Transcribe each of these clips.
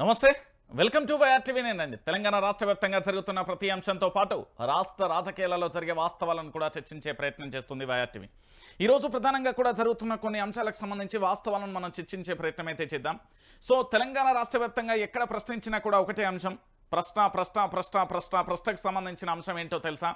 నమస్తే. Welcome to YRTV నేనండి. తెలంగాణ రాష్ట్ర వ్యాప్తంగా జరుగుతున్న ప్రతి అంశంతో పాటు రాష్ట్ర రాజకీయాలలో జరిగే వాస్తవాలను కూడా చర్చించే ప్రయత్నం చేస్తుంది వైఆర్టీవీ ఈరోజు ప్రధానంగా కూడా జరుగుతున్న కొన్ని అంశాలకు సంబంధించి వాస్తవాలను మనం చర్చించే ప్రయత్నం అయితే చేద్దాం. సో తెలంగాణ రాష్ట్ర ఎక్కడ ప్రశ్నించినా కూడా ఒకటే అంశం. ప్రశ్న ప్రశ్న ప్రశ్న ప్రశ్న ప్రశ్నకు సంబంధించిన అంశం ఏంటో తెలుసా?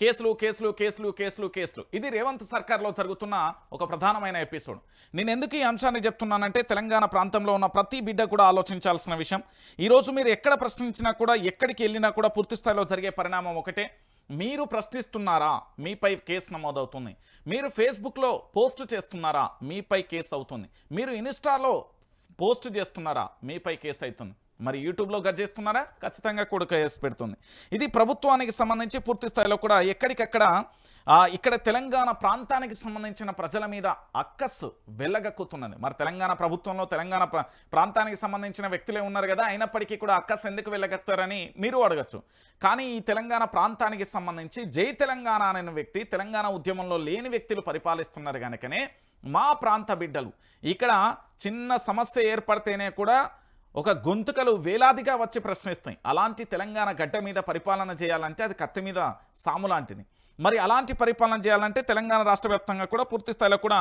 కేసులు కేసులు కేసులు కేసులు కేసులు. ఇది రేవంత్ సర్కార్లో జరుగుతున్న ఒక ప్రధానమైన ఎపిసోడ్. నేను ఎందుకు ఈ అంశాన్ని చెప్తున్నానంటే తెలంగాణ ప్రాంతంలో ఉన్న ప్రతి బిడ్డ కూడా ఆలోచించాల్సిన విషయం. ఈరోజు మీరు ఎక్కడ ప్రశ్నించినా కూడా ఎక్కడికి వెళ్ళినా కూడా పూర్తి స్థాయిలో జరిగే పరిణామం ఒకటే. మీరు ప్రశ్నిస్తున్నారా? మీపై కేసు నమోదవుతుంది. మీరు ఫేస్బుక్లో పోస్ట్ చేస్తున్నారా? మీపై కేసు అవుతుంది. మీరు ఇన్స్టాలో పోస్ట్ చేస్తున్నారా? మీపై కేసు అవుతుంది. మరి యూట్యూబ్లో గర్జిస్తున్నారా ఖచ్చితంగా కూడా వేసి పెడుతుంది. ఇది ప్రభుత్వానికి సంబంధించి పూర్తి స్థాయిలో కూడా ఎక్కడికక్కడ ఇక్కడ తెలంగాణ ప్రాంతానికి సంబంధించిన ప్రజల మీద అక్కస్సు వెళ్ళగక్కుతున్నది మరి తెలంగాణ ప్రభుత్వంలో తెలంగాణ ప్రాంతానికి సంబంధించిన వ్యక్తులే ఉన్నారు కదా అయినప్పటికీ కూడా అక్కస్ ఎందుకు వెళ్ళగక్తారని మీరు అడగచ్చు. కానీ ఈ తెలంగాణ ప్రాంతానికి సంబంధించి జై తెలంగాణ అనే వ్యక్తి తెలంగాణ ఉద్యమంలో లేని వ్యక్తులు పరిపాలిస్తున్నారు కనుకనే మా ప్రాంత బిడ్డలు. ఇక్కడ చిన్న సమస్య ఏర్పడితేనే కూడా ఒక గొంతుకలు వేలాదిగా వచ్చి ప్రశ్నిస్తాయి. అలాంటి తెలంగాణ గడ్డ మీద పరిపాలన చేయాలంటే అది కత్తి మీద సాము లాంటిది. మరి అలాంటి పరిపాలన చేయాలంటే తెలంగాణ రాష్ట్ర వ్యాప్తంగా కూడా పూర్తి స్థాయిలో కూడా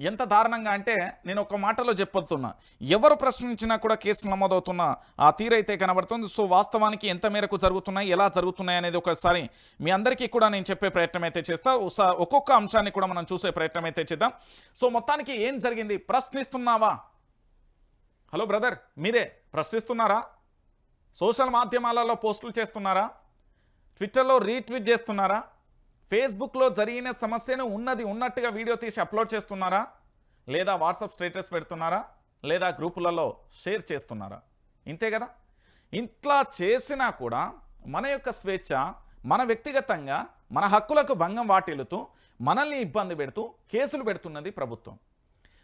ఎంత దారుణంగా అంటే నేను ఒక మాటలో చెప్పొస్తున్నా ఎవరు ప్రశ్నించినా కూడా కేసులు నమోదవుతున్న ఆ తీరైతే కనబడుతుంది. సో వాస్తవానికి ఎంత మేరకు జరుగుతున్నాయి ఎలా జరుగుతున్నాయి అనేది ఒకసారి మీ అందరికీ కూడా నేను చెప్పే ప్రయత్నం అయితే చేస్తా. ఒక్కొక్క అంశాన్ని కూడా మనం చూసే ప్రయత్నం అయితే చేద్దాం. సో మొత్తానికి ఏం జరిగింది? ప్రశ్నిస్తున్నావా? హలో బ్రదర్ మీరే ప్రశ్నిస్తున్నారా? సోషల్ మాధ్యమాలలో పోస్టులు చేస్తున్నారా? ట్విట్టర్లో రీట్వీట్ చేస్తున్నారా? ఫేస్బుక్లో జరిగిన సమస్యను ఉన్నది ఉన్నట్టుగా వీడియో తీసి అప్లోడ్ చేస్తున్నారా? లేదా వాట్సాప్ స్టేటస్ పెడుతున్నారా? లేదా గ్రూపులలో షేర్ చేస్తున్నారా? ఇంతే కదా? ఇంట్లా చేసినా కూడా మన యొక్క స్వేచ్ఛ మన వ్యక్తిగతంగా మన హక్కులకు భంగం వాటిల్లుతూ మనల్ని ఇబ్బంది పెడుతూ కేసులు పెడుతున్నది ప్రభుత్వం.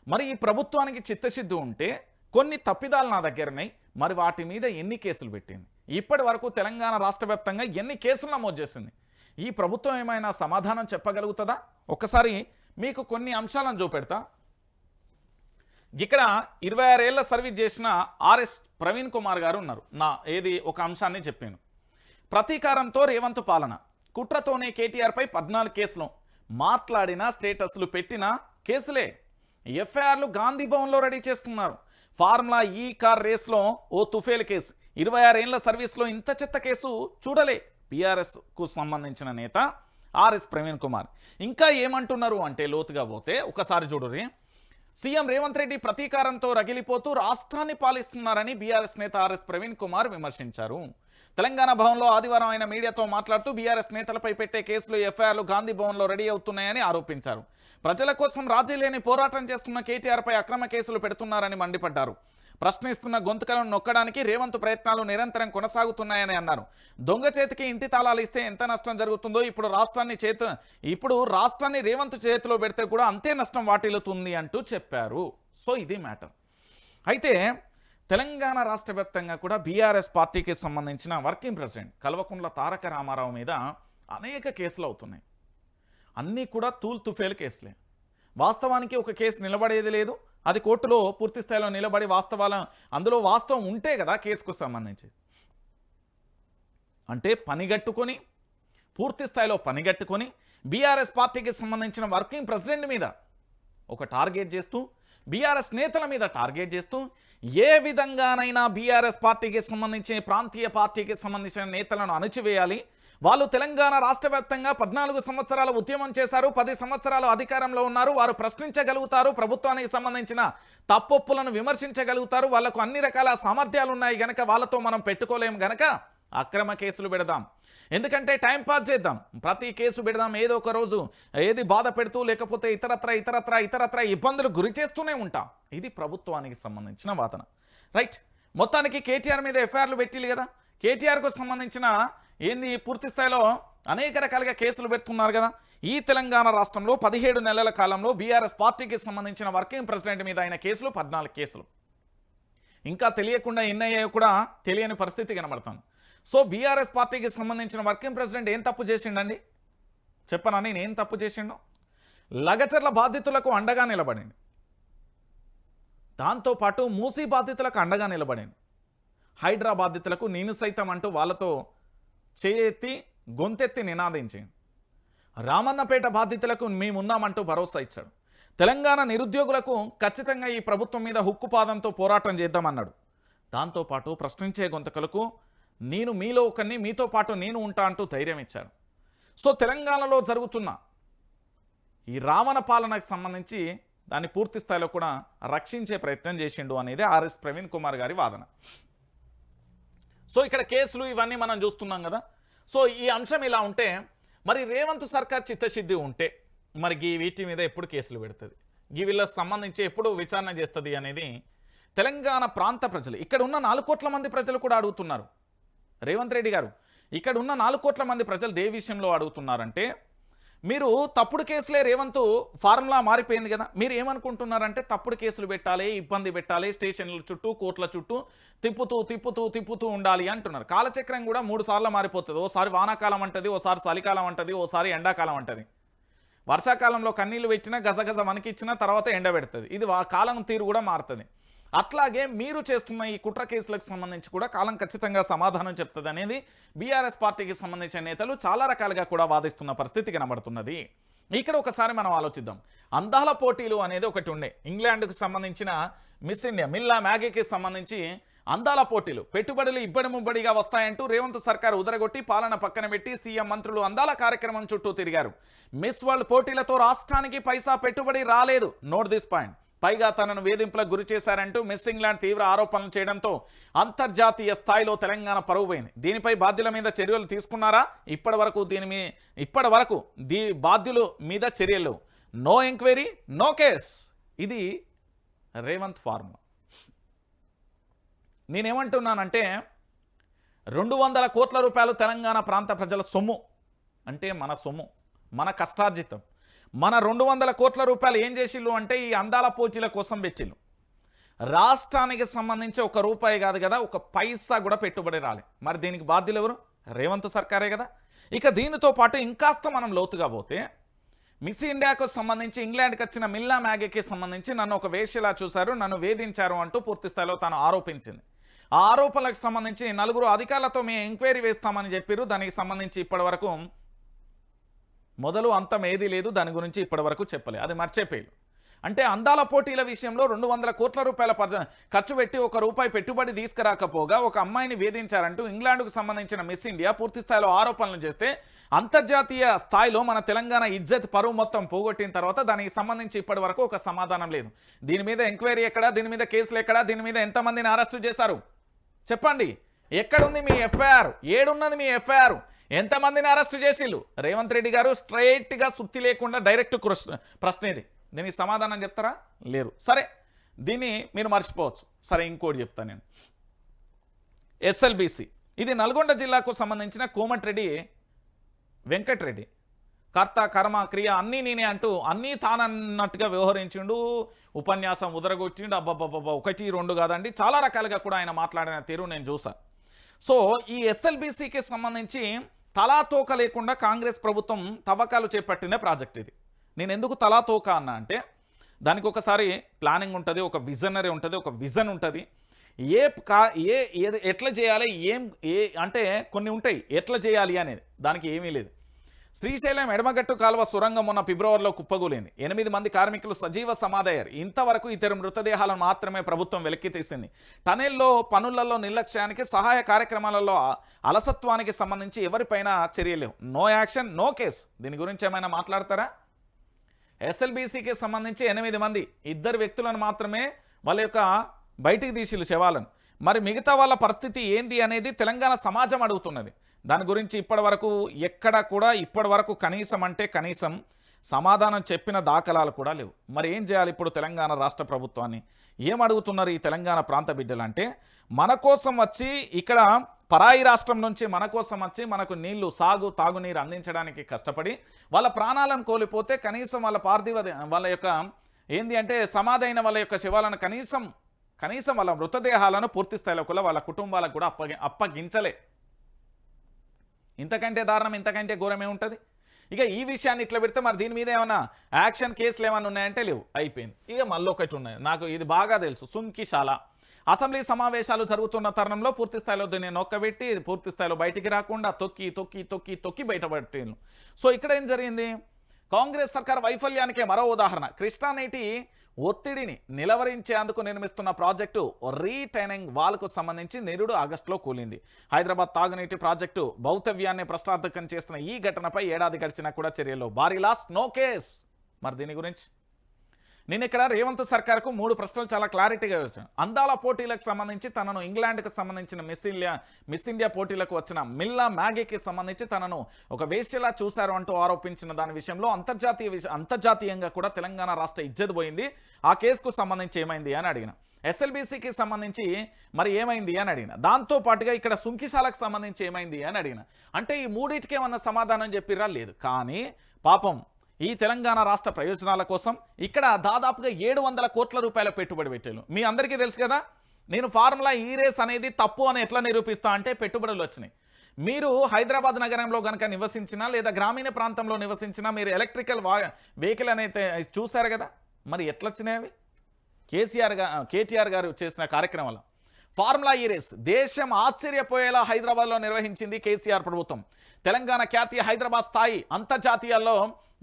మరి ఈ ప్రభుత్వానికి చిత్తశుద్ధి ఉంటే కొన్ని తప్పిదాలు నా దగ్గరన్నాయి. మరి వాటి మీద ఎన్ని కేసులు పెట్టింది? ఇప్పటి వరకు తెలంగాణ రాష్ట్ర వ్యాప్తంగా ఎన్ని కేసులు నమోదు చేసింది? ఈ ప్రభుత్వం ఏమైనా సమాధానం చెప్పగలుగుతుందా? ఒకసారి మీకు కొన్ని అంశాలను చూపెడతా. ఇక్కడ ఇరవై ఆరేళ్ళ సర్వీస్ చేసిన ఆర్ఎస్ ప్రవీణ్ కుమార్ గారు ఉన్నారు. నా ఏది ఒక అంశాన్ని చెప్పాను. ప్రతీకారంతో రేవంత్ పాలన. కుట్రతోనే కేటీఆర్పై పద్నాలుగు కేసులు. మాట్లాడిన స్టేటస్లు పెట్టిన కేసులే. ఎఫ్ఐఆర్లు గాంధీ భవన్లో రెడీ చేస్తున్నారు. ఫార్ములా ఈ కార్ రేస్లో ఓ తుఫేల్ కేసు. ఇరవై ఆరేళ్ళ సర్వీస్లో ఇంత చెత్త కేసు చూడలే. బీఆర్ఎస్కు సంబంధించిన నేత ఆర్ఎస్ ప్రవీణ్ కుమార్. ఇంకా ఏమంటున్నారు అంటే లోతుగా పోతే ఒకసారి చూడుర్రి. సీఎం రేవంత్ రెడ్డి ప్రతీకారంతో రగిలిపోతూ రాష్ట్రాన్ని పాలిస్తున్నారని బీఆర్ఎస్ నేత ఆర్ఎస్ ప్రవీణ్ కుమార్ విమర్శించారు. తెలంగాణ భవన్లో ఆదివారం ఆయన మీడియాతో మాట్లాడుతూ బీఆర్ఎస్ నేతలపై పెట్టే కేసులు ఎఫ్ఐఆర్లు గాంధీ భవన్లో రెడీ అవుతున్నాయని ఆరోపించారు. ప్రజల కోసం రాజీ లేని పోరాటం చేస్తున్న కేటీఆర్పై అక్రమ కేసులు పెడుతున్నారని మండిపడ్డారు. ప్రశ్నిస్తున్న గొంతుకలను నొక్కడానికి రేవంత్ ప్రయత్నాలు నిరంతరం కొనసాగుతున్నాయని అన్నారు. దొంగ చేతికి ఇంటి తాళాలు ఇస్తే ఎంత నష్టం జరుగుతుందో ఇప్పుడు రాష్ట్రాన్ని చేతు ఇప్పుడు రాష్ట్రాన్ని రేవంత్ చేతిలో పెడితే కూడా అంతే నష్టం వాటిల్లుతుంది అంటూ చెప్పారు. సో ఇది మ్యాటర్. అయితే తెలంగాణ రాష్ట్ర వ్యాప్తంగా కూడా బీఆర్ఎస్ పార్టీకి సంబంధించిన వర్కింగ్ ప్రెసిడెంట్ కల్వకుంట్ల తారక రామారావు మీద అనేక కేసులు అవుతున్నాయి. అన్నీ కూడా తూల్ తుఫేల్ కేసులే. వాస్తవానికి ఒక కేసు నిలబడేది లేదు. అది కోర్టులో పూర్తి స్థాయిలో నిలబడి వాస్తవాల అందులో వాస్తవం ఉంటే కదా కేసుకు సంబంధించి. అంటే పనిగట్టుకొని పూర్తి స్థాయిలో పనిగట్టుకొని బీఆర్ఎస్ పార్టీకి సంబంధించిన వర్కింగ్ ప్రెసిడెంట్ మీద ఒక టార్గెట్ చేస్తూ బీఆర్ఎస్ నేతల మీద టార్గెట్ చేస్తూ ఏ విధంగానైనా బీఆర్ఎస్ పార్టీకి సంబంధించి ప్రాంతీయ పార్టీకి సంబంధించిన నేతలను అణచివేయాలి. వాళ్ళు తెలంగాణ రాష్ట్ర వ్యాప్తంగా పద్నాలుగు సంవత్సరాల ఉద్యమం చేశారు పది సంవత్సరాలు అధికారంలో ఉన్నారు వారు ప్రశ్నించగలుగుతారు ప్రభుత్వానికి సంబంధించిన తప్పొప్పులను విమర్శించగలుగుతారు వాళ్ళకు అన్ని రకాల సామర్థ్యాలు ఉన్నాయి గనక వాళ్ళతో మనం పెట్టుకోలేము గనక అక్రమ కేసులు పెడదాం. ఎందుకంటే టైం పాస్ చేద్దాం. ప్రతి కేసు పెడదాం ఏదో ఒక రోజు ఏది బాధ పెడుతూ లేకపోతే ఇతరత్ర ఇతరత్ర ఇతరత్ర ఇబ్బందులు గురి చేస్తూనే ఉంటాం. ఇది ప్రభుత్వానికి సంబంధించిన వాదన. రైట్? మొత్తానికి కేటీఆర్ మీద ఎఫ్ఐఆర్లు పెట్టిల్లు కదా. కేటీఆర్కు సంబంధించిన ఏంది పూర్తి స్థాయిలో అనేక రకాలుగా కేసులు పెడుతున్నారు కదా? ఈ తెలంగాణ రాష్ట్రంలో పదిహేడు నెలల కాలంలో బీఆర్ఎస్ పార్టీకి సంబంధించిన వర్కింగ్ ప్రెసిడెంట్ మీద అయిన కేసులు పద్నాలుగు కేసులు. ఇంకా తెలియకుండా ఎన్ఐఏ కూడా తెలియని పరిస్థితి కనబడుతుంది. సో బీఆర్ఎస్ పార్టీకి సంబంధించిన వర్కింగ్ ప్రెసిడెంట్ ఏం తప్పు చేసిండండి? చెప్పనా నేను ఏం తప్పు చేసిండు? లగచర్ల బాధితులకు అండగా నిలబడింది. దాంతోపాటు మూసీ బాధితులకు అండగా నిలబడింది. హైడ్రా బాధితులకు నేను సైతం అంటూ వాళ్ళతో చేయెత్తి గొంతెత్తి నినాదించేయండి రామన్నపేట బాధితులకు మేమున్నామంటూ భరోసా ఇచ్చాడు. తెలంగాణ నిరుద్యోగులకు ఖచ్చితంగా ఈ ప్రభుత్వం మీద హుక్కుపాదంతో పోరాటం చేద్దామన్నాడు. దాంతోపాటు ప్రశ్నించే గొంతకలకు నేను మీలో ఒకరిని మీతో పాటు నేను ఉంటా అంటూ ధైర్యం ఇచ్చాడు. సో తెలంగాణలో జరుగుతున్న ఈ రావణ పాలనకు సంబంధించి దాన్ని పూర్తి స్థాయిలో కూడా రక్షించే ప్రయత్నం చేసిండు అనేది ఆర్ఎస్ ప్రవీణ్ కుమార్ గారి వాదన. సో ఇక్కడ కేసులు ఇవన్నీ మనం చూస్తున్నాం కదా. సో ఈ అంశం ఇలా ఉంటే మరి రేవంత్ సర్కార్ చిత్తశుద్ధి ఉంటే మరి ఈ వీటి మీద ఎప్పుడు కేసులు పెడుతుంది? ఈ వీళ్ళకి సంబంధించి ఎప్పుడు విచారణ చేస్తుంది అనేది తెలంగాణ ప్రాంత ప్రజలు ఇక్కడ ఉన్న నాలుగు కోట్ల మంది ప్రజలు కూడా అడుగుతున్నారు. రేవంత్ రెడ్డి గారు ఇక్కడ ఉన్న నాలుగు కోట్ల మంది ప్రజలు దే విషయంలో అడుగుతున్నారంటే మీరు తప్పుడు కేసులే రేవంత్ ఫార్ములా మారిపోయింది కదా. మీరు ఏమనుకుంటున్నారంటే తప్పుడు కేసులు పెట్టాలి ఇబ్బంది పెట్టాలి స్టేషన్ల చుట్టూ కోర్టుల చుట్టూ తిప్పుతూ తిప్పుతూ తిప్పుతూ ఉండాలి అంటున్నారు. కాలచక్రం కూడా మూడు సార్లు మారిపోతుంది. ఓసారి వానాకాలం అంటది ఓసారి చలికాలం అంటది ఓసారి ఎండాకాలం అంటది. వర్షాకాలంలో కన్నీళ్ళు పెట్టినా గజగజ వణికిచ్చినా తర్వాత ఎండబెడుతుంది ఇది కాలం తీరు కూడా మారుతుంది. అట్లాగే మీరు చేస్తున్న ఈ కుట్ర కేసులకు సంబంధించి కూడా కాలం ఖచ్చితంగా సమాధానం చెప్తుంది అనేది బీఆర్ఎస్ పార్టీకి సంబంధించిన నేతలు చాలా రకాలుగా కూడా వాదిస్తున్న పరిస్థితి కనబడుతున్నది. ఇక్కడ ఒకసారి మనం ఆలోచిద్దాం. అందాల పోటీలు అనేది ఒకటి ఉండే. ఇంగ్లాండ్కు సంబంధించిన మిస్ ఇండియా మిల్లా మ్యాగీకి సంబంధించి అందాల పోటీలు. పెట్టుబడులు ఇబ్బడి ముబ్బడిగా వస్తాయంటూ రేవంత్ సర్కార్ ఉదరగొట్టి పాలన పక్కన పెట్టి సీఎం మంత్రులు అందాల కార్యక్రమం చుట్టూ తిరిగారు. మిస్ వరల్డ్ పోటీలతో రాష్ట్రానికి పైసా పెట్టుబడి రాలేదు. Note this point. పైగా తనను వేధింపులకు గురి చేశారంటూ మిస్ ఇంగ్లాండ్ తీవ్ర ఆరోపణలు చేయడంతో అంతర్జాతీయ స్థాయిలో తెలంగాణ పరువుపోయింది దీనిపై బాధ్యుల మీద చర్యలు తీసుకున్నారా? ఇప్పటి వరకు దీని మీ ఇప్పటి వరకు దీ బాధ్యులు మీద చర్యలు. No enquiry no case. ఇది రేవంత్ ఫార్ములా. నేనేమంటున్నానంటే రెండు వందల కోట్ల రూపాయలు తెలంగాణ ప్రాంత ప్రజల సొమ్ము. అంటే మన సొమ్ము మన కష్టార్జితం. మన రెండు వందల కోట్ల రూపాయలు ఏం చేసిళ్ళు అంటే ఈ అందాల పోచీల కోసం పెట్టిళ్ళు రాష్ట్రానికి సంబంధించి ఒక రూపాయి కాదు కదా ఒక పైసా కూడా పెట్టుబడి రాలే. మరి దీనికి బాధ్యులు ఎవరు? రేవంత్ సర్కారే కదా. ఇక దీనితో పాటు ఇంకాస్త మనం లోతుగా పోతే మిస్ ఇండియాకు సంబంధించి ఇంగ్లాండ్కి వచ్చిన మిల్లా మ్యాగీకి సంబంధించి నన్ను ఒక వేషిలా చూశారు నన్ను వేధించారు అంటూ పూర్తిస్థాయిలో తాను ఆరోపించింది. ఆ ఆరోపణలకు సంబంధించి నలుగురు అధికారులతో మేము ఎంక్వైరీ వేస్తామని చెప్పారు. దానికి సంబంధించి ఇప్పటివరకు మొదలు అంతం ఏదీ లేదు దాని గురించి ఇప్పటివరకు చెప్పలేదు అది మర్చిపోయారు అంటే అందాల పోటీల విషయంలో రెండు వందల కోట్ల రూపాయల పర్జ ఖర్చు పెట్టి ఒక రూపాయి పెట్టుబడి తీసుకురాకపోగా ఒక అమ్మాయిని వేధించారంటూ ఇంగ్లాండ్కు సంబంధించిన మిస్ ఇండియా పూర్తి స్థాయిలో ఆరోపణలు చేస్తే అంతర్జాతీయ స్థాయిలో మన తెలంగాణ ఇజ్జత్ పరువు మొత్తం పోగొట్టిన తర్వాత దానికి సంబంధించి ఇప్పటి వరకు ఒక సమాధానం లేదు. దీని మీద ఎంక్వైరీ ఎక్కడా? దీని మీద కేసులు ఎక్కడా? దీని మీద ఎంతమందిని అరెస్టు చేశారు? చెప్పండి. ఎక్కడుంది మీ ఎఫ్ఐఆర్? ఏడున్నది మీ ఎఫ్ఐఆర్? ఎంతమందిని అరెస్ట్ చేసిళ్ళు? రేవంత్ రెడ్డి గారు స్ట్రైట్గా సుత్తి లేకుండా డైరెక్ట్ ప్రశ్న ఇది. దీనికి సమాధానం చెప్తారా? లేరు. సరే దీన్ని మీరు మర్చిపోవచ్చు. సరే ఇంకోటి చెప్తాను నేను. ఎస్ఎల్బిసి. ఇది నల్గొండ జిల్లాకు సంబంధించిన కోమటిరెడ్డి వెంకటరెడ్డి. కర్త కర్మ క్రియ అన్నీ నేనే అంటూ అన్నీ తానన్నట్టుగా వ్యవహరించిండు. ఉపన్యాసం ఉదరగొచ్చిండు అబ్బబ్బబ్బబ్బ ఒకటి రెండు కాదండి. చాలా రకాలుగా కూడా ఆయన మాట్లాడిన తీరు నేను చూసాను సో ఈ ఎస్ఎల్బిసికి సంబంధించి తలాతోక లేకుండా కాంగ్రెస్ ప్రభుత్వం తవ్వకాలు చేపట్టిన ప్రాజెక్ట్ ఇది. నేను ఎందుకు తలాతోక అన్నా అంటే దానికి ఒకసారి ప్లానింగ్ ఉంటుంది ఒక విజనరీ ఉంటుంది ఒక విజన్ ఉంటుంది. ఏ కా ఏ ఏది- ఎట్లా చేయాలి ఏం ఏ అంటే కొన్ని ఉంటాయి ఎట్లా చేయాలి అనేది దానికి ఏమీ లేదు. శ్రీశైలం ఎడమగట్టు కాలువ సొరంగం ఉన్న ఫిబ్రవరిలో కుప్పగూలింది. ఎనిమిది మంది కార్మికులు సజీవ సమాధయ్యారు ఇంతవరకు ఇతర మృతదేహాలను మాత్రమే ప్రభుత్వం వెలికి తీసింది. టనెల్లో పనులలో నిర్లక్ష్యానికి సహాయ కార్యక్రమాలలో అలసత్వానికి సంబంధించి ఎవరిపైన చర్యలేవు నో యాక్షన్ నో కేస్. దీని గురించి ఏమైనా మాట్లాడతారా? ఎస్ఎల్బీసీకి సంబంధించి ఎనిమిది మంది. ఇద్దరు వ్యక్తులను మాత్రమే వాళ్ళ యొక్క బయటికి తీసిలు శవాలను. మరి మిగతా వాళ్ళ పరిస్థితి ఏంది అనేది తెలంగాణ సమాజం అడుగుతున్నది. దాని గురించి ఇప్పటి వరకు ఎక్కడ కూడా ఇప్పటి వరకు కనీసం అంటే కనీసం సమాధానం చెప్పిన దాఖలాలు కూడా లేవు. మరి ఏం చేయాలి ఇప్పుడు తెలంగాణ రాష్ట్ర ప్రభుత్వాన్ని? ఏమడుగుతున్నారు ఈ తెలంగాణ ప్రాంత బిడ్డలు అంటే మన కోసం వచ్చి ఇక్కడ పరాయి రాష్ట్రం నుంచి మన కోసం వచ్చి మనకు నీళ్ళు సాగు తాగునీరు అందించడానికి కష్టపడి వాళ్ళ ప్రాణాలను కోల్పోతే కనీసం వాళ్ళ పార్థివ వాళ్ళ యొక్క ఏంది అంటే సమాధైన వాళ్ళ యొక్క శివాలను కనీసం కనీసం వాళ్ళ మృతదేహాలను పూర్తి స్థాయిలో కూడా వాళ్ళ కుటుంబాలకు కూడా అప్పగి అప్పగించలే. ఇంతకంటే దారుణం ఇంతకంటే ఘోరమే ఉంటుంది? ఇక ఈ విషయాన్ని ఇట్లా పెడితే మరి దీని మీద ఏమైనా యాక్షన్ కేసులు ఏమైనా ఉన్నాయంటే లేవు. అయిపోయింది. ఇక మళ్ళీ ఒకటి ఉన్నాయి. నాకు ఇది బాగా తెలుసు. సుంకిశాల. అసెంబ్లీ సమావేశాలు జరుగుతున్న తరుణంలో పూర్తి స్థాయిలో దీన్ని నొక్కబెట్టి పూర్తి స్థాయిలో బయటికి రాకుండా తొక్కి తొక్కి తొక్కి తొక్కి బయటపట్టిండ్రు. సో ఇక్కడ ఏం జరిగింది? కాంగ్రెస్ సర్కార్ వైఫల్యానికి మరో ఉదాహరణ. కృష్ణానీటి ఒత్తిడిని నిలవరించేందుకు నిర్మిస్తున్న ప్రాజెక్టు రీటైనింగ్ వాల్కు సంబంధించి నిరుడు ఆగస్టులో కూలింది. హైదరాబాద్ తాగునీటి ప్రాజెక్టు భౌతవ్యాన్ని ప్రశ్నార్థకం చేస్తున్న ఈ ఘటనపై ఏడాది గడిచినా కూడా చర్యలు భారీ లాస్ నో కేస్. మరి దీని గురించి? నేను ఇక్కడ రేవంత్ సర్కార్కు మూడు ప్రశ్నలు చాలా క్లారిటీగా వచ్చాను అందాల పోటీలకు సంబంధించి తనను ఇంగ్లాండ్కు సంబంధించిన మిస్ ఇండియా మిస్ ఇండియా పోటీలకు వచ్చిన మిల్లా మ్యాగీకి సంబంధించి తనను ఒక వేశ్యలా చూశారు అంటూ ఆరోపించిన దాని విషయంలో అంతర్జాతీయ అంతర్జాతీయంగా కూడా తెలంగాణ రాష్ట్ర ఇజ్జత్ పోయింది. ఆ కేసుకు సంబంధించి ఏమైంది అని అడిగిన. ఎస్ఎల్బీసీకి సంబంధించి మరి ఏమైంది అని అడిగిన. దాంతో పాటుగా ఇక్కడ సుంకిశాలకు సంబంధించి ఏమైంది అని అడిగిన. అంటే ఈ మూడింటికి ఏమన్నా సమాధానం చెప్పిరా లేదు. కానీ పాపం ఈ తెలంగాణ రాష్ట్ర ప్రయోజనాల కోసం ఇక్కడ దాదాపుగా ఏడు వందల కోట్ల రూపాయల పెట్టుబడి పెట్టాను మీ అందరికీ తెలుసు కదా నేను ఫార్ములా ఈ రేస్ అనేది తప్పు అని ఎట్లా నిరూపిస్తా అంటే పెట్టుబడులు వచ్చినాయి. మీరు హైదరాబాద్ నగరంలో కనుక నివసించినా లేదా గ్రామీణ ప్రాంతంలో నివసించినా మీరు ఎలక్ట్రికల్ వెహికల్ అనేది చూశారు కదా? మరి ఎట్లొచ్చినాయి అవి? కేసీఆర్గా కేటీఆర్ గారు చేసిన కార్యక్రమంలో. ఫార్ములా ఈ రేస్ దేశం ఆశ్చర్యపోయేలా హైదరాబాద్లో నిర్వహించింది కేసీఆర్ ప్రభుత్వం. తెలంగాణ ఖ్యాతి హైదరాబాద్ స్థాయి అంతర్జాతీయాల్లో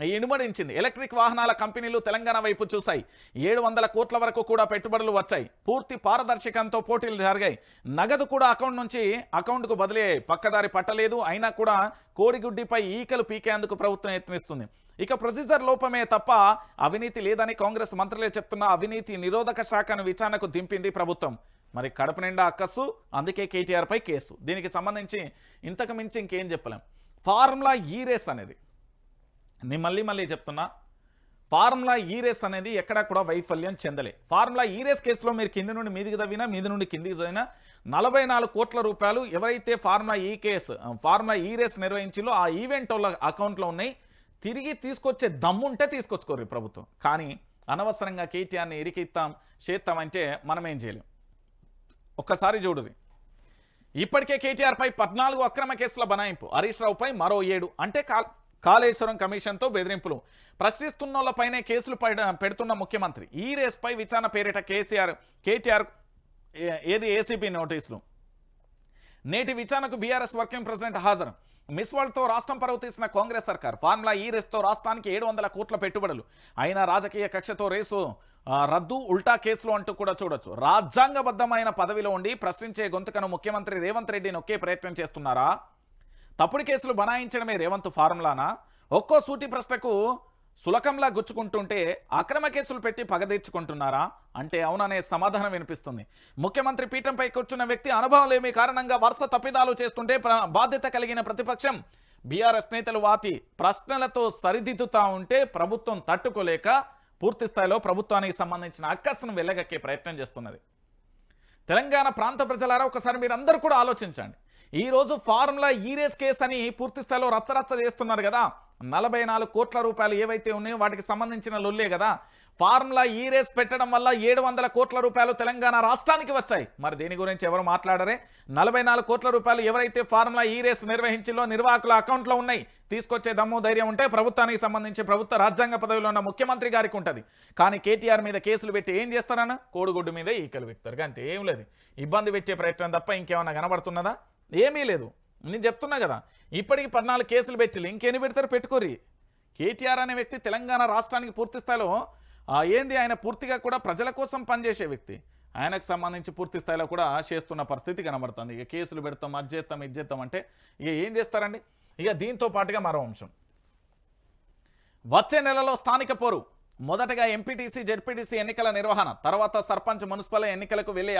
ఇనుమడించింది. ఎలక్ట్రిక్ వాహనాల కంపెనీలు తెలంగాణ వైపు చూశాయి. ఏడు వందల కోట్ల వరకు కూడా పెట్టుబడులు వచ్చాయి. పూర్తి పారదర్శకంతో పోటీలు జరిగాయి. నగదు కూడా అకౌంట్ నుంచి అకౌంట్కు బదిలీ అయ్యాయి. పక్కదారి పట్టలేదు. అయినా కూడా కోడిగుడ్డిపై ఈకలు పీకేందుకు ప్రభుత్వం యత్నిస్తుంది. ఇక ప్రొసీజర్ లోపమే తప్ప అవినీతి లేదని కాంగ్రెస్ మంత్రులే చెప్తున్న అవినీతి నిరోధక శాఖను విచారణకు దింపింది ప్రభుత్వం. మరి కడప నిండా అక్కస్సు అందుకే కేటీఆర్పై కేసు. దీనికి సంబంధించి ఇంతకు మించి ఇంకేం చెప్పలేం. ఫార్ములా ఈ రేస్ అనేది. నేను మళ్ళీ మళ్ళీ చెప్తున్నా. ఫార్ములా ఈ రేస్ అనేది ఎక్కడా కూడా వైఫల్యం చెందలే. ఫార్ములా ఈ రేస్ కేసులో మీరు కింది నుండి మీదికి తవ్వినా మీది నుండి కిందికి చదివినా నలభై నాలుగు కోట్ల రూపాయలు ఎవరైతే formula E case formula E race నిర్వహించిలో ఆ ఈవెంట్ వాళ్ళ అకౌంట్లో ఉన్నాయి తిరిగి తీసుకొచ్చే దమ్ముంటే తీసుకొచ్చుకోరు ప్రభుత్వం. కానీ అనవసరంగా కేటీఆర్ని ఇరికిస్తాం చేస్తామంటే మనం ఏం చేయలేం. ఒక్కసారి చూడుది. ఇప్పటికే కేటీఆర్పై పద్నాలుగు అక్రమ కేసుల బనాయింపు హరీష్ రావుపై మరో ఏడు అంటే కాల్ కాళేశ్వరం కమిషన్తో బెదిరింపులు. ప్రశ్నిస్తున్నోళ్ళపైనే కేసులు పెడుతున్న ముఖ్యమంత్రి. ఈ రేస్పై విచారణ పేరిట కేసీఆర్ కేటీఆర్ ఏది ఏసీపీ నోటీసులు? నేటి విచారణకు బీఆర్ఎస్ వర్కింగ్ ప్రెసిడెంట్ హాజరు. మిస్ వరల్డ్తో రాష్ట్రం పరువు తీసిన కాంగ్రెస్ సర్కార్. ఫార్ములా ఈ రేస్తో రాష్ట్రానికి ఏడు వందల కోట్ల పెట్టుబడులు. అయినా రాజకీయ కక్షతో రేసు రద్దు ఉల్టా కేసులు అంటూ కూడా చూడొచ్చు. రాజ్యాంగబద్ధమైన పదవిలో ఉండి ప్రశ్నించే గొంతుకను ముఖ్యమంత్రి రేవంత్ రెడ్డి నొక్కే ప్రయత్నం చేస్తున్నారా? తప్పుడు కేసులు బనాయించడమే రేవంత్ ఫార్ములానా? ఒక్కో సూటి ప్రశ్నకు సులకంలా గుచ్చుకుంటుంటే అక్రమ కేసులు పెట్టి పగదీర్చుకుంటున్నారా అంటే అవుననే సమాధానం వినిపిస్తుంది. ముఖ్యమంత్రి పీఠంపై కూర్చున్న వ్యక్తి అనుభవం లేమి కారణంగా వరుస తప్పిదాలు చేస్తుంటే ప్ర- బాధ్యత కలిగిన ప్రతిపక్షం బీఆర్ఎస్ నేతలు వాటి ప్రశ్నలతో సరిదిద్దుతా ఉంటే ప్రభుత్వం తట్టుకోలేక పూర్తి స్థాయిలో ప్రభుత్వానికి సంబంధించిన అక్కస్సును వెళ్ళగక్కే ప్రయత్నం చేస్తున్నది. తెలంగాణ ప్రాంత ప్రజలారా ఒకసారి మీరందరూ కూడా ఆలోచించండి. ఈరోజు ఫార్ములా ఈ రేస్ కేసు అని పూర్తి స్థాయిలో రచ్చరచ్చ చేస్తున్నారు కదా. నలభై నాలుగు కోట్ల రూపాయలు ఏవైతే ఉన్నాయో వాటికి సంబంధించిన లొల్లే కదా. ఫార్ములా ఈ రేస్ పెట్టడం వల్ల ఏడు వందల కోట్ల రూపాయలు తెలంగాణ రాష్ట్రానికి వచ్చాయి. మరి దీని గురించి ఎవరు మాట్లాడరే? నలభై నాలుగు కోట్ల రూపాయలు ఎవరైతే ఫార్ములా ఈ రేస్ నిర్వహించిందో నిర్వాహకుల అకౌంట్లో ఉన్నాయి తీసుకొచ్చే దమ్ము ధైర్యం ఉంటే ప్రభుత్వానికి సంబంధించి ప్రభుత్వ రాజ్యాంగ పదవిలో ఉన్న ముఖ్యమంత్రి గారికి ఉంటుంది. కానీ కేటీఆర్ మీద కేసులు పెట్టి ఏం చేస్తారన్న? కోడిగుడ్డు మీద ఈకలు వ్యక్తారు అంతే ఏం లేదు. ఇబ్బంది పెట్టే ప్రయత్నం తప్ప ఇంకేమైనా కనబడుతున్నదా? ఏమీ లేదు. నేను చెప్తున్నా కదా ఇప్పటికి పద్నాలుగు కేసులు పెట్టి ఇంకెన్ని పెడతారు పెట్టుకోరి కేటీఆర్ అనే వ్యక్తి తెలంగాణ రాష్ట్రానికి పూర్తి స్థాయిలో ఏంది ఆయన పూర్తిగా కూడా ప్రజల కోసం పనిచేసే వ్యక్తి. ఆయనకు సంబంధించి పూర్తి స్థాయిలో కూడా చేస్తున్న పరిస్థితి కనబడుతుంది. ఇక కేసులు పెడతాం అది చేస్తాం ఇది చేస్తాం అంటే ఇక ఏం చేస్తారండి? ఇక దీంతో పాటుగా మరో అంశం. వచ్చే నెలలో స్థానిక పోరు. మొదటగా ఎంపీటీసీ జెడ్పీటీసీ ఎన్నికల నిర్వహణ తర్వాత సర్పంచ్ మున్సిపల్ ఎన్నికలకు వెళ్ళే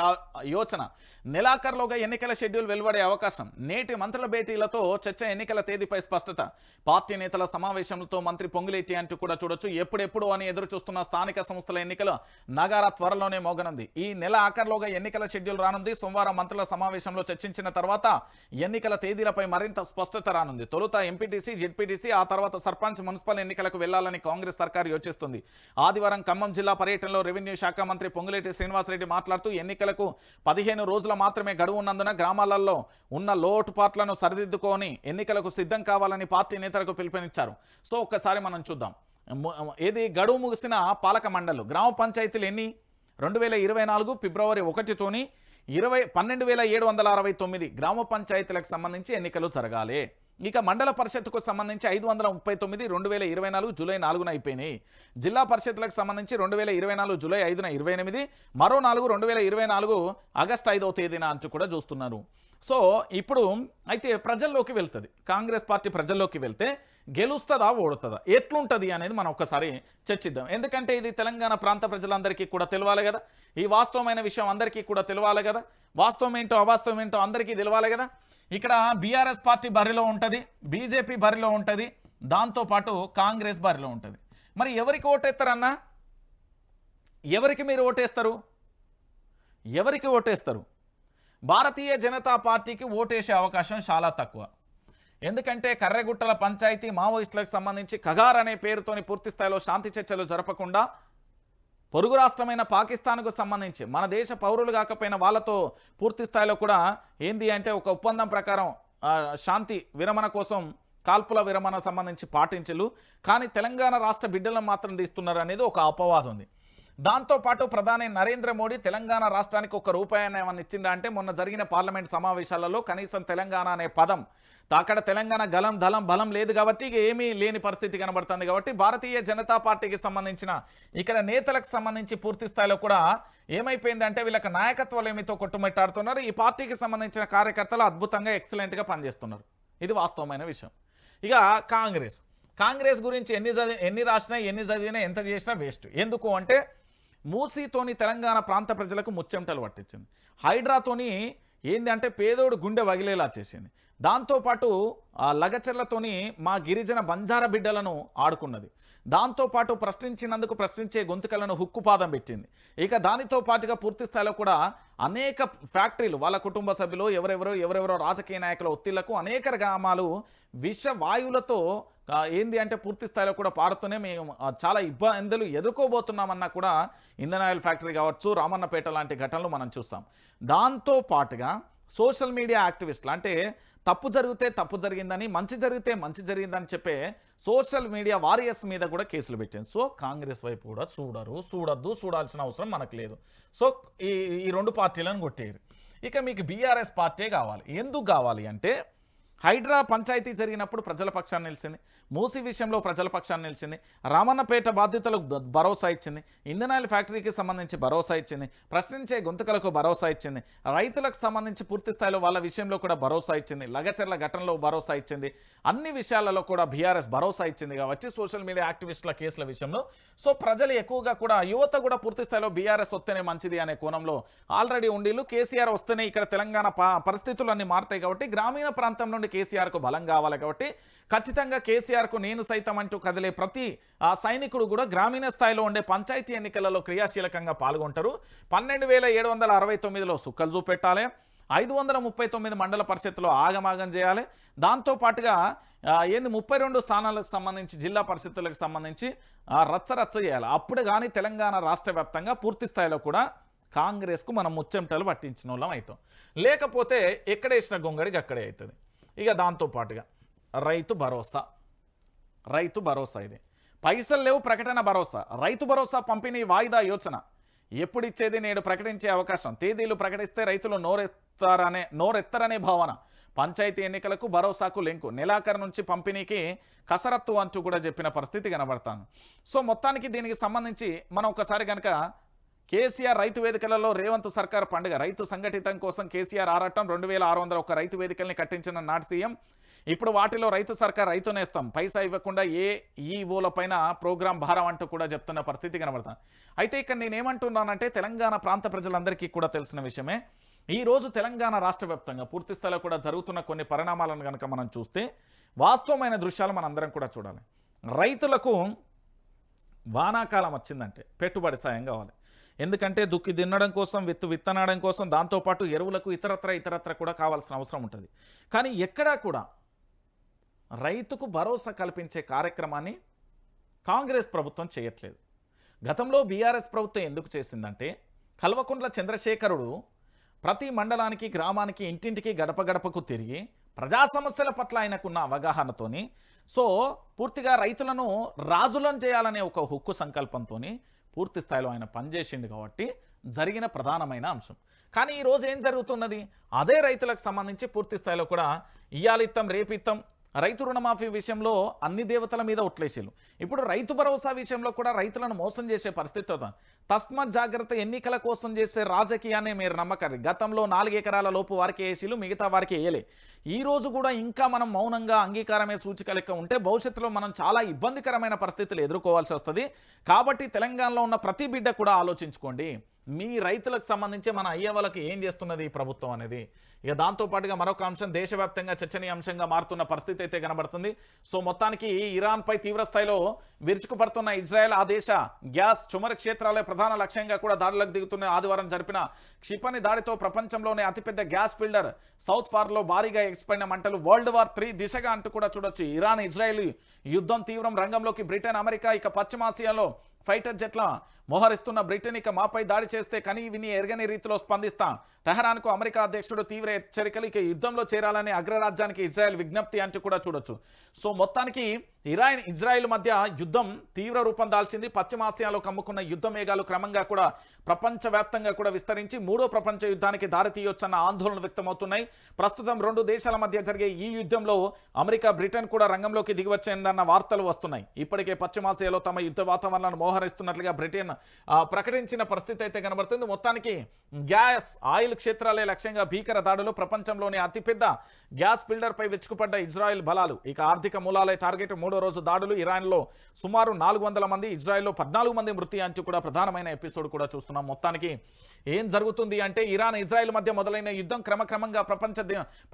యోచన. నెలాఖరులోగా ఎన్నికల షెడ్యూల్ వెలువడే అవకాశం. నేటి మంత్రుల భేటీలతో చర్చ ఎన్నికల తేదీపై స్పష్టత. పార్టీ నేతల సమావేశంతో మంత్రి పొంగులేటి అంటూ కూడా చూడొచ్చు. ఎప్పుడెప్పుడు అని ఎదురు చూస్తున్న స్థానిక సంస్థల ఎన్నికల నగారా త్వరలోనే మోగనుంది. ఈ నెల ఆఖరులోగా ఎన్నికల షెడ్యూల్ రానుంది. సోమవారం మంత్రుల సమావేశంలో చర్చించిన తర్వాత ఎన్నికల తేదీలపై మరింత స్పష్టత రానుంది. తొలుత ఎంపీటీసీ జెడ్పీటీసీ ఆ తర్వాత సర్పంచ్ మున్సిపల్ ఎన్నికలకు వెళ్ళాలని కాంగ్రెస్ సర్కార్ యోచిస్తుంది. ఆదివారం ఖమ్మం జిల్లా పర్యటనలో రెవెన్యూ శాఖ మంత్రి పొంగులేటి శ్రీనివాసరెడ్డి మాట్లాడుతూ ఎన్నికలకు పదిహేను రోజుల మాత్రమే గడువు ఉన్నందున గ్రామాలలో ఉన్న లోటుపాట్లను సరిదిద్దుకొని ఎన్నికలకు సిద్ధం కావాలని పార్టీ నేతలకు పిలుపునిచ్చారు. సో ఒక్కసారి మనం చూద్దాం. ఏది గడువు ముగిసిన పాలక మండలు? గ్రామ పంచాయతీలు ఎన్ని? రెండు వేల ఇరవై నాలుగు ఫిబ్రవరి ఒకటితోని ఇరవై పన్నెండు వేల ఏడు వందల అరవై తొమ్మిది గ్రామ పంచాయతీలకు సంబంధించి ఎన్నికలు జరగాలి. ఇక మండల పరిషత్కు సంబంధించి ఐదు వందల ముప్పై తొమ్మిది రెండు వేల ఇరవై నాలుగు జూలై నాలుగున అయిపోయినాయి. జిల్లా పరిషత్లకు సంబంధించి రెండు వేల ఇరవై నాలుగు జూలై ఐదున ఇరవై ఎనిమిది మరో నాలుగు రెండు వేల ఇరవై నాలుగు ఆగస్టు ఐదవ తేదీన అంచు కూడా చూస్తున్నారు. సో ఇప్పుడు అయితే ప్రజల్లోకి వెళ్తుంది. కాంగ్రెస్ పార్టీ ప్రజల్లోకి వెళ్తే గెలుస్తుందా ఓడుతుందా? ఎట్లుంటుంది అనేది మనం ఒక్కసారి చర్చిద్దాం. ఎందుకంటే ఇది తెలంగాణ ప్రాంత ప్రజలందరికీ కూడా తెలియాలి కదా. ఈ వాస్తవమైన విషయం అందరికీ కూడా తెలియాలి కదా. వాస్తవం ఏంటో అవాస్తవం ఏంటో అందరికీ తెలియాలి కదా. ఇక్కడ బీఆర్ఎస్ పార్టీ బరిలో ఉంటుంది బీజేపీ బరిలో ఉంటుంది దాంతోపాటు కాంగ్రెస్ బరిలో ఉంటుంది. మరి ఎవరికి ఓటేస్తారన్నా ఎవరికి మీరు ఓటేస్తారు? ఎవరికి ఓటేస్తారు? భారతీయ జనతా పార్టీకి ఓటేసే అవకాశం చాలా తక్కువ. ఎందుకంటే కర్రెగుట్టల పంచాయతీ మావోయిస్టులకు సంబంధించి కగార్ అనే పేరుతోని పూర్తి స్థాయిలో శాంతి చర్చలు జరపకుండా పొరుగు రాష్ట్రమైన పాకిస్తాన్కు సంబంధించి మన దేశ పౌరులు కాకపోయిన వాళ్ళతో పూర్తి స్థాయిలో కూడా ఏంది అంటే ఒక ఒప్పందం ప్రకారం శాంతి విరమణ కోసం కాల్పుల విరమణ సంబంధించి పాటించలు. కానీ తెలంగాణ రాష్ట్ర బిడ్డలను మాత్రం తీస్తున్నారు అనేది ఒక అపవాదం ఉంది. దాంతోపాటు ప్రధాని నరేంద్ర మోడీ తెలంగాణ రాష్ట్రానికి ఒక రూపాయి ఏమన్నా ఇచ్చిందా అంటే మొన్న జరిగిన పార్లమెంట్ సమావేశాలలో కనీసం తెలంగాణ అనే పదం అక్కడ తెలంగాణ గలం దళం బలం లేదు కాబట్టి ఇక ఏమీ లేని పరిస్థితి కనబడుతుంది కాబట్టి భారతీయ జనతా పార్టీకి సంబంధించిన ఇక్కడ నేతలకు సంబంధించి పూర్తి స్థాయిలో కూడా ఏమైపోయిందంటే వీళ్ళకి నాయకత్వాలు ఏమితో కొట్టుమిట్టాడుతున్నారు. ఈ పార్టీకి సంబంధించిన కార్యకర్తలు అద్భుతంగా ఎక్సలెంట్గా పనిచేస్తున్నారు. ఇది వాస్తవమైన విషయం. ఇక కాంగ్రెస్. కాంగ్రెస్ గురించి ఎన్ని చదివి ఎన్ని రాసినా ఎన్ని చదివినా ఎంత చేసినా వేస్ట్. ఎందుకు అంటే మూసీతోని తెలంగాణ ప్రాంత ప్రజలకు ముచ్చెమటలు పట్టించింది. హైడ్రాతోని ఏంటంటే అంటే పేదోడు గుండె వగిలేలా చేసింది. దాంతోపాటు ఆ లగచెర్లతోని మా గిరిజన బంజారా బిడ్డలను ఆడుకున్నది. దాంతోపాటు ప్రశ్నించినందుకు ప్రశ్నించే గొంతుకలను హుక్కుపాదం పెట్టింది. ఇక దానితో పాటుగా పూర్తి స్థాయిలో కూడా అనేక ఫ్యాక్టరీలు వాళ్ళ కుటుంబ సభ్యులు ఎవరెవరో ఎవరెవరో రాజకీయ నాయకుల ఒత్తిళ్ళకు అనేక గ్రామాలు విష వాయువులతో ఏంది అంటే పూర్తి స్థాయిలో కూడా పారుతూనే మేము చాలా ఇబ్బందులు ఎదుర్కోబోతున్నామన్నా కూడా ఇంధన ఆయిల్ ఫ్యాక్టరీ కావచ్చు రామన్నపేట లాంటి ఘటనలు మనం చూస్తాం. దాంతో పాటుగా సోషల్ మీడియా యాక్టివిస్టులు అంటే తప్పు జరిగితే తప్పు జరిగిందని మంచి జరిగితే మంచి జరిగిందని చెప్పే సోషల్ మీడియా వారియర్స్ మీద కూడా కేసులు పెట్టింది సో కాంగ్రెస్ వైపు కూడా చూడరు చూడద్దు చూడాల్సిన అవసరం మనకు లేదు. సో ఈ ఈ రెండు పార్టీలను కొట్టేయరు. ఇక మీకు బీఆర్ఎస్ పార్టీ కావాలి. ఎందుకు కావాలి అంటే హైడ్రా పంచాయతీ జరిగినప్పుడు ప్రజల పక్షాన్ని నిలిచింది. మూసి విషయంలో ప్రజల పక్షాన్ని నిలిచింది. రామన్నపేట బాధ్యతలకు భరోసా ఇచ్చింది. ఇంధన ఫ్యాక్టరీకి సంబంధించి భరోసా ఇచ్చింది. ప్రశ్నించే గొంతుకలకు భరోసా ఇచ్చింది. రైతులకు సంబంధించి పూర్తి స్థాయిలో వాళ్ళ విషయంలో కూడా భరోసా ఇచ్చింది. లగచర్ల ఘటనలో భరోసా ఇచ్చింది. అన్ని విషయాలలో కూడా బీఆర్ఎస్ భరోసా ఇచ్చింది కాబట్టి సోషల్ మీడియా యాక్టివిస్టుల కేసుల విషయంలో. సో ప్రజలు ఎక్కువగా కూడా యువత కూడా పూర్తి స్థాయిలో బీఆర్ఎస్ వస్తేనే మంచిది అనే కోణంలో ఆల్రెడీ ఉండీలు కేసీఆర్ వస్తేనే ఇక్కడ తెలంగాణ పరిస్థితులు పరిస్థితులన్నీ మారుతాయి కాబట్టి గ్రామీణ ప్రాంతం నుండి కేసీఆర్కు బలం కావాలి కాబట్టి ఖచ్చితంగా కేసీఆర్కు నేను సైతం అంటూ కదిలే ప్రతి ఆ సైనికుడు కూడా గ్రామీణ స్థాయిలో ఉండే పంచాయతీ ఎన్నికలలో క్రియాశీలకంగా పాల్గొంటారు. పన్నెండు వేల ఏడు వందల అరవై తొమ్మిదిలో సుక్కలు చూపెట్టాలి. ఐదు వందల ముప్పై తొమ్మిది మండల పరిషత్తులో ఆగమాగం చేయాలి. దాంతో పాటుగా ఏంది ముప్పై రెండు స్థానాలకు సంబంధించి జిల్లా పరిషత్తులకు సంబంధించి ఆ, రచ్చ రచ్చ చేయాలి. అప్పుడు కానీ తెలంగాణ రాష్ట్ర వ్యాప్తంగా పూర్తి స్థాయిలో కూడా కాంగ్రెస్కు మనం ముచ్చెమటలు పట్టించిన వాళ్ళం అవుతాం. లేకపోతే ఎక్కడేసిన గొంగడికి అక్కడే అవుతుంది. ఇక దాంతో పాటుగా రైతు భరోసా. రైతు భరోసా ఇది. పైసలు లేవు ప్రకటన భరోసా. రైతు భరోసా పంపిణీ వాయిదా యోచన. ఎప్పుడు ఇచ్చేది నేడు ప్రకటించే అవకాశం. తేదీలు ప్రకటిస్తే రైతులు నోరెత్తారనే నోరెత్తరనే భావన. పంచాయతీ ఎన్నికలకు భరోసాకు లింకు. నెలాఖరు నుంచి పంపిణీకి కసరత్తు అంటూ కూడా చెప్పిన పరిస్థితి కనబడతాను సో మొత్తానికి దీనికి సంబంధించి మనం ఒకసారి కనుక కేసీఆర్ రైతు వేదికలలో రేవంత్ సర్కార్ పండుగ. రైతు సంఘటితం కోసం కేసీఆర్ ఆరాటం రెండు వేల ఆరు వందల ఒక రైతు వేదికల్ని కట్టించిన నాటి సీఎం. ఇప్పుడు వాటిలో రైతు సర్కార్ రైతు నేస్తాం పైసా ఇవ్వకుండా ఏ ఈఓల పైన ప్రోగ్రాం భారం అంటూ కూడా చెప్తున్న పరిస్థితి కనబడతాం. అయితే ఇక్కడ నేనేమంటున్నానంటే తెలంగాణ ప్రాంత ప్రజలందరికీ కూడా తెలిసిన విషయమే. ఈ రోజు తెలంగాణ రాష్ట్ర వ్యాప్తంగా పూర్తి స్థాయిలో కూడా జరుగుతున్న కొన్ని పరిణామాలను కనుక మనం చూస్తే వాస్తవమైన దృశ్యాలు మనందరం కూడా చూడాలి. రైతులకు వానాకాలం వచ్చిందంటే పెట్టుబడి సాయం కావాలి. ఎందుకంటే దుక్కి దున్నడం కోసం విత్తు విత్తనాడడం కోసం దాంతోపాటు ఎరువులకు ఇతరత్ర ఇతరత్ర కూడా కావాల్సిన అవసరం ఉంటుంది. కానీ ఎక్కడా కూడా రైతుకు భరోసా కల్పించే కార్యక్రమాన్ని కాంగ్రెస్ ప్రభుత్వం చేయట్లేదు. గతంలో బీఆర్ఎస్ ప్రభుత్వం ఎందుకు చేసిందంటే కల్వకుంట్ల చంద్రశేఖరుడు ప్రతి మండలానికి గ్రామానికి ఇంటింటికి గడప గడపకు తిరిగి ప్రజా సమస్యల పట్ల ఆయనకున్న అవగాహనతోని సో పూర్తిగా రైతులను రాజులను చేయాలనే ఒక హుక్కు సంకల్పంతోని పూర్తి స్థాయిలో ఆయన పనిచేసిండు కాబట్టి జరిగిన ప్రధానమైన అంశం. కానీ ఈరోజు ఏం జరుగుతున్నది? అదే రైతులకు సంబంధించి పూర్తి స్థాయిలో కూడా ఇయ్యాలిత్తం రేపిత్తం రైతు రుణమాఫీ విషయంలో అన్ని దేవతల మీద ఒట్లేసారు ఇప్పుడు రైతు భరోసా విషయంలో కూడా రైతులను మోసం చేసే పరిస్థితి అవుతుంది. తస్మత్ జాగ్రత్త ఎన్నికల కోసం చేసే రాజకీయాన్ని మీరు నమ్మకండి. గతంలో నాలుగెకరాల లోపు వారికి వేసిలు మిగతా వారికి వేయలే. ఈ రోజు కూడా ఇంకా మనం మౌనంగా అంగీకారమే సూచిక లెక్క ఉంటే భవిష్యత్తులో మనం చాలా ఇబ్బందికరమైన పరిస్థితులు ఎదుర్కోవాల్సి వస్తుంది. కాబట్టి తెలంగాణలో ఉన్న ప్రతి బిడ్డ కూడా ఆలోచించుకోండి. మీ రైతులకు సంబంధించి మన అయ్య వాళ్ళకి ఏం చేస్తున్నది ఈ ప్రభుత్వం అనేది? ఇక దాంతోపాటుగా మరొక అంశం దేశవ్యాప్తంగా చర్చనీయాంశంగా మారుతున్న పరిస్థితి అయితే కనబడుతుంది. సో మొత్తానికి ఇరాన్పై తీవ్రస్థాయిలో విరుచుకుపడుతున్న ఇజ్రాయెల్ ఆ దేశ గ్యాస్ చుమరి క్షేత్రాలే ప్రధాన లక్ష్యంగా కూడా దాడులకు దిగుతున్న ఆదివారం జరిపిన క్షిపణి దాడితో ప్రపంచంలోనే అతిపెద్ద గ్యాస్ ఫిల్డర్ సౌత్ ఫార్లో భారీగా ఎక్స్పైన మంటలు వరల్డ్ వార్ త్రీ దిశగా అంటూ కూడా చూడొచ్చు. ఇరాన్ ఇజ్రాయెల్ యుద్ధం తీవ్రం రంగంలోకి బ్రిటన్ అమెరికా ఇక పశ్చిమాసియాలో ఫైటర్ జెట్ల మోహరిస్తున్న బ్రిటన్ ఇక మాపై దాడి చేస్తే కనీ విని ఎరగని రీతిలో స్పందిస్తాం. టెహరాన్కు అమెరికా అధ్యక్షుడు తీవ్ర హెచ్చరికలు ఇక యుద్ధంలో చేరాలని అగ్రరాజ్యానికి ఇజ్రాయెల్ విజ్ఞప్తి అంటూ కూడా చూడొచ్చు. సో మొత్తానికి ఇరాన్ ఇజ్రాయెల్ మధ్య యుద్ధం తీవ్ర రూపం దాల్చింది. పశ్చిమాసియాలో కమ్ముకున్న యుద్ధ మేఘాలు క్రమంగా కూడా ప్రపంచవ్యాప్తంగా కూడా విస్తరించి మూడో ప్రపంచ యుద్ధానికి దారితీయొచ్చన్న ఆందోళన వ్యక్తమవుతున్నాయి. ప్రస్తుతం రెండు దేశాల మధ్య జరిగే ఈ యుద్ధంలో అమెరికా బ్రిటన్ కూడా రంగంలోకి దిగివచ్చిందన్న వార్తలు వస్తున్నాయి. ఇప్పటికే పశ్చిమాసియాలో తమ యుద్ధ వాతావరణాన్ని మోహరిస్తున్నట్లుగా బ్రిటన్ ఆ, ప్రకటించిన పరిస్థితి అయితే కనబడుతుంది. మొత్తానికి గ్యాస్ ఆయిల్ క్షేత్రాలే లక్ష్యంగా భీకర దాడులు. ప్రపంచంలోని అతిపెద్ద గ్యాస్ ఫిల్డర్పై విచ్చుకుపడ్డ ఇజ్రాయెల్ బలాలు. ఇక ఆర్థిక మూలాలే టార్గెట్ మూడో రోజు దాడులు. ఇరాన్లో సుమారు నాలుగు వందల మంది ఇజ్రాయెల్లో పద్నాలుగు మంది మృతి అంచు కూడా ప్రధానమైన ఎపిసోడ్ కూడా చూస్తున్నాం. మొత్తానికి ఏం జరుగుతుంది అంటే ఇరాన్ ఇజ్రాయెల్ మధ్య మొదలైన యుద్ధం క్రమక్రమంగా ప్రపంచ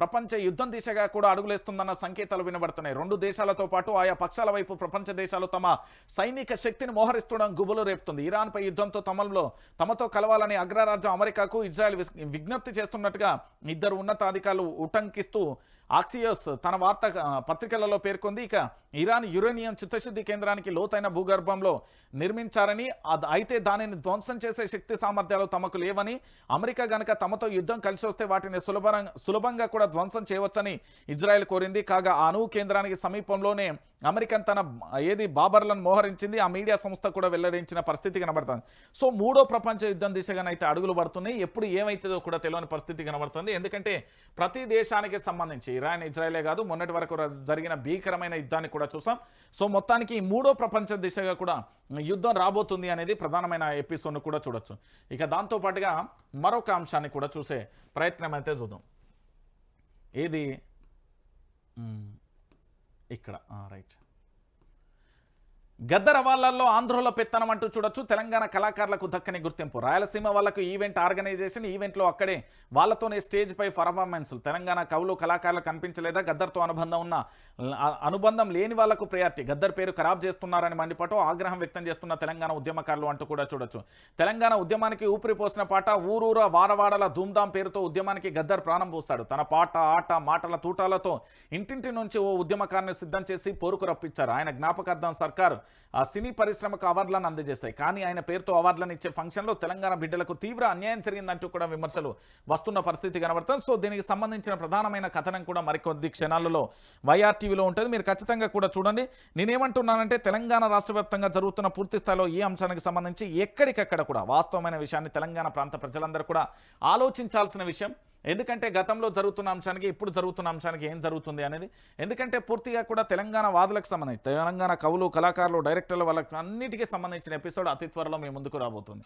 ప్రపంచ యుద్ధం దిశగా కూడా అడుగులేస్తుందన్న సంకేతాలు వినబడుతున్నాయి. రెండు దేశాలతో పాటు ఆయా పక్షాల వైపు ప్రపంచ దేశాలు తమ సైనిక శక్తిని మోహరిస్తుండడం గుబులు రేపుతుంది. ఇరాన్పై యుద్ధంతో తమలో తమతో కలవాలని అగ్రరాజ్యం అమెరికాకు ఇజ్రాయెల్ విజ్ఞప్తి చేస్తున్నట్టుగా ఇద్దరు ఉన్నతాధికారులు ఉటంకిస్తూ ఆక్సియోస్ తన వార్త పత్రికలలో పేర్కొంది. ఇక ఇరాన్ యురేనియం చిత్తశుద్ధి కేంద్రానికి లోతైన భూగర్భంలో నిర్మించారని అయితే దానిని ధ్వంసం చేసే శక్తి సామర్థ్యాలు తమకు లేవని అమెరికా గనక తమతో యుద్ధం కలిసి వస్తే వాటిని సులభంగా సులభంగా కూడా ధ్వంసం చేయవచ్చని ఇజ్రాయెల్ కోరింది. కాగా ఆ అణువు కేంద్రానికి సమీపంలోనే అమెరికన్ తన ఏది బాబర్లను మోహరించింది. ఆ మీడియా సంస్థ కూడా వెల్లడించిన పరిస్థితి కనబడుతుంది. సో మూడో ప్రపంచ యుద్ధం దిశగానైతే అడుగులు పడుతున్నాయి. ఎప్పుడు ఏమైతుందో కూడా తెలియని పరిస్థితి కనబడుతుంది. ఎందుకంటే ప్రతి దేశానికి సంబంధించి ఇరాన్ ఇజ్రాయలే కాదు మొన్నటి వరకు జరిగిన భీకరమైన యుద్ధాన్ని కూడా చూసాం. సో మొత్తానికి మూడో ప్రపంచ దిశగా కూడా యుద్ధం రాబోతుంది అనేది ప్రధానమైన ఎపిసోడ్ను కూడా చూడొచ్చు. ఇక దాంతో పాటుగా మరొక అంశాన్ని కూడా చూసే ప్రయత్నం అయితే చూద్దాం. ఏది? ఇక్కడ. రైట్. గద్దర అవార్డులలో ఆంధ్రలో పెత్తనం అంటూ చూడొచ్చు. తెలంగాణ కళాకారులకు దక్కని గుర్తింపు. రాయలసీమ వాళ్ళకు ఈవెంట్ ఆర్గనైజేషన్ ఈవెంట్లో అక్కడే వాళ్ళతోనే స్టేజ్ పై పర్ఫార్మెన్స్లు. తెలంగాణ కవులు కళాకారులు కనిపించలేదా? గద్దర్తో అనుబంధం ఉన్న అనుబంధం లేని వాళ్ళకు ప్రయారిటీ. గద్దర్ పేరు ఖరాబ్ చేస్తున్నారని మండిపట్టు ఆగ్రహం వ్యక్తం చేస్తున్న తెలంగాణ ఉద్యమకారులు అంటూ కూడా చూడొచ్చు. తెలంగాణ ఉద్యమానికి ఊపిరి పోసిన పాట ఊరూర వారవాడల ధూమ్ధాం పేరుతో ఉద్యమానికి గద్దర్ ప్రాణం పోస్తాడు. తన పాట ఆట మాటల తూటాలతో ఇంటింటి నుంచి ఓ ఉద్యమకారుని సిద్ధం చేసి పోరుకు రప్పించారు. ఆయన జ్ఞాపకార్థం సర్కారు సినీ పరిశ్రమకు అవార్డులను అందజేస్తాయి. కానీ ఆయన పేరుతో అవార్డులను ఇచ్చే ఫంక్షన్లో తెలంగాణ బిడ్డలకు తీవ్ర అన్యాయం జరిగిందంటూ కూడా విమర్శలు వస్తున్న పరిస్థితి కనబడుతుంది. సో దీనికి సంబంధించిన ప్రధానమైన కథనం కూడా మరికొద్ది క్షణాలలో వైఆర్ టీవీలో ఉంటుంది. మీరు ఖచ్చితంగా కూడా చూడండి. నేనేమంటున్నానంటే తెలంగాణ రాష్ట్ర జరుగుతున్న పూర్తి స్థాయిలో ఈ అంశానికి సంబంధించి ఎక్కడికక్కడ కూడా వాస్తవమైన విషయాన్ని తెలంగాణ ప్రాంత ప్రజలందరూ కూడా ఆలోచించాల్సిన విషయం. ఎందుకంటే గతంలో జరుగుతున్న అంశానికి ఇప్పుడు జరుగుతున్న అంశానికి ఏం జరుగుతుంది అనేది ఎందుకంటే పూర్తిగా కూడా తెలంగాణ వాదులకు సంబంధించి తెలంగాణ కవులు కళాకారులు డైరెక్టర్లు వాళ్ళకి అన్నిటికీ సంబంధించిన ఎపిసోడ్ అతి త్వరలో మీ ముందుకు రాబోతుంది.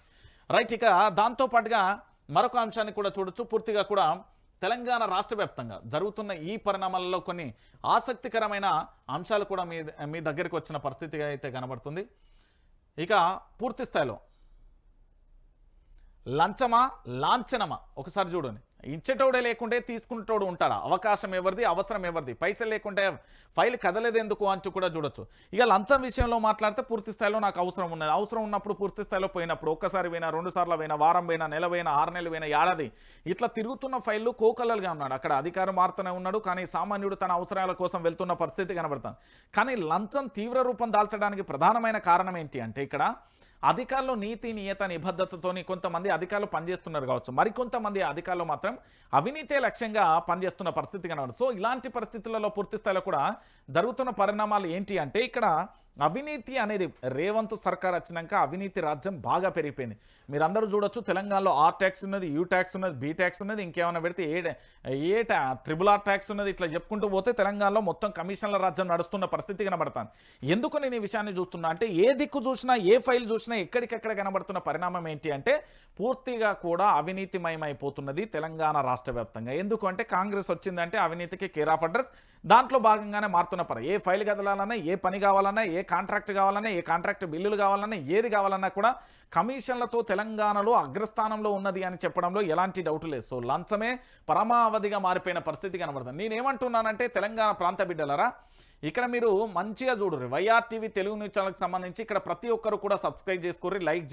రైట్ ఇక దాంతోపాటుగా మరొక అంశాన్ని కూడా చూడొచ్చు. పూర్తిగా కూడా తెలంగాణ రాష్ట్ర వ్యాప్తంగా జరుగుతున్న ఈ పరిణామాలలో కొన్ని ఆసక్తికరమైన అంశాలు కూడా మీ మీ దగ్గరికి వచ్చిన పరిస్థితిగా అయితే కనబడుతుంది. ఇక పూర్తి స్థాయిలో లంచమా లాంఛనమా? ఒకసారి చూడండి. ఇచ్చేటోడే లేకుంటే తీసుకునేటోడు ఉంటాడా? అవకాశం ఎవరిది? అవసరం ఎవరిది? పైసలు లేకుంటే ఫైల్ కదలేదు ఎందుకు అంటూ కూడా చూడొచ్చు. ఇక లంచం విషయంలో మాట్లాడితే పూర్తి స్థాయిలో నాకు అవసరం ఉన్నది. అవసరం ఉన్నప్పుడు పూర్తి స్థాయిలో పోయినప్పుడు ఒక్కసారి పోయినా రెండు సార్లు పోయినా వారం పోయినా నెల పోయినా ఆరు నెలలు పోయినా ఏడాది ఇట్లా తిరుగుతున్న ఫైళ్ళు కోకలలుగా ఉన్నాడు. అక్కడ అధికారం మారుతూనే ఉన్నాడు కానీ సామాన్యుడు తన అవసరాల కోసం వెళ్తున్న పరిస్థితి కనబడుతుంది. కానీ లంచం తీవ్ర రూపం దాల్చడానికి ప్రధానమైన కారణం ఏంటి అంటే ఇక్కడ అధికారులు నీతి నియత నిబద్ధతతోని కొంతమంది అధికారులు పనిచేస్తున్నారు కావచ్చు. మరికొంతమంది అధికారులు మాత్రం అవినీతే లక్ష్యంగా పనిచేస్తున్న పరిస్థితి కనబడుతుంది. సో ఇలాంటి పరిస్థితులలో పూర్తి స్థాయిలో కూడా జరుగుతున్న పరిణామాలు ఏంటి అంటే ఇక్కడ అవినీతి అనేది రేవంత్ సర్కార్ వచ్చినాక అవినీతి రాజ్యం బాగా పెరిగిపోయింది. మీరందరూ చూడొచ్చు తెలంగాణలో ఆర్ ట్యాక్స్ ఉన్నది యూ ట్యాక్స్ ఉన్నది బీ ట్యాక్స్ ఉన్నది ఇంకేమైనా పెడితే ఏ ఏ ట్యా త్రిబుల్ ఆర్ ట్యాక్స్ ఉన్నది ఇట్లా చెప్పుకుంటూ పోతే తెలంగాణలో మొత్తం కమిషన్ల రాజ్యం నడుస్తున్న పరిస్థితి కనబడతాను ఎందుకు నేను ఈ విషయాన్ని చూస్తున్నా అంటే ఏ దిక్కు చూసినా ఏ ఫైల్ చూసినా ఎక్కడికెక్కడ కనబడుతున్న పరిణామం ఏంటి అంటే పూర్తిగా కూడా అవినీతిమయమైపోతున్నది తెలంగాణ రాష్ట్ర వ్యాప్తంగా. ఎందుకు అంటే కాంగ్రెస్ వచ్చిందంటే అవినీతికి కేర్ ఆఫ్ అడ్రస్ దాంట్లో భాగంగానే మారుతున్న పర ఏ ఫైల్ కదలాలన్నా ఏ పని కావాలన్నా ఏ కాంట్రాక్ట్ కావాలన్నా ఏ కాంట్రాక్ట్ బిల్లులు కావాలన్నా ఏది కావాలన్నా కూడా కమిషన్లతో తెలంగాణలో అగ్రస్థానంలో ఉన్నది అని చెప్పడంలో ఎలాంటి డౌట్ లేదు. సో లంచమే పరమావధిగా మారిపోయిన పరిస్థితి కనబడుతుంది. నేనేమంటున్నానంటే తెలంగాణ ప్రాంత బిడ్డలరా ఇక్కడ మీరు మంచిగా చూడరు వైఆర్టీవీ తెలుగు న్యూస్ ఛానల్కి సంబంధించి ఇక్కడ ప్రతి ఒక్కరు కూడా సబ్స్క్రైబ్ చేసుకోర్రి లైక్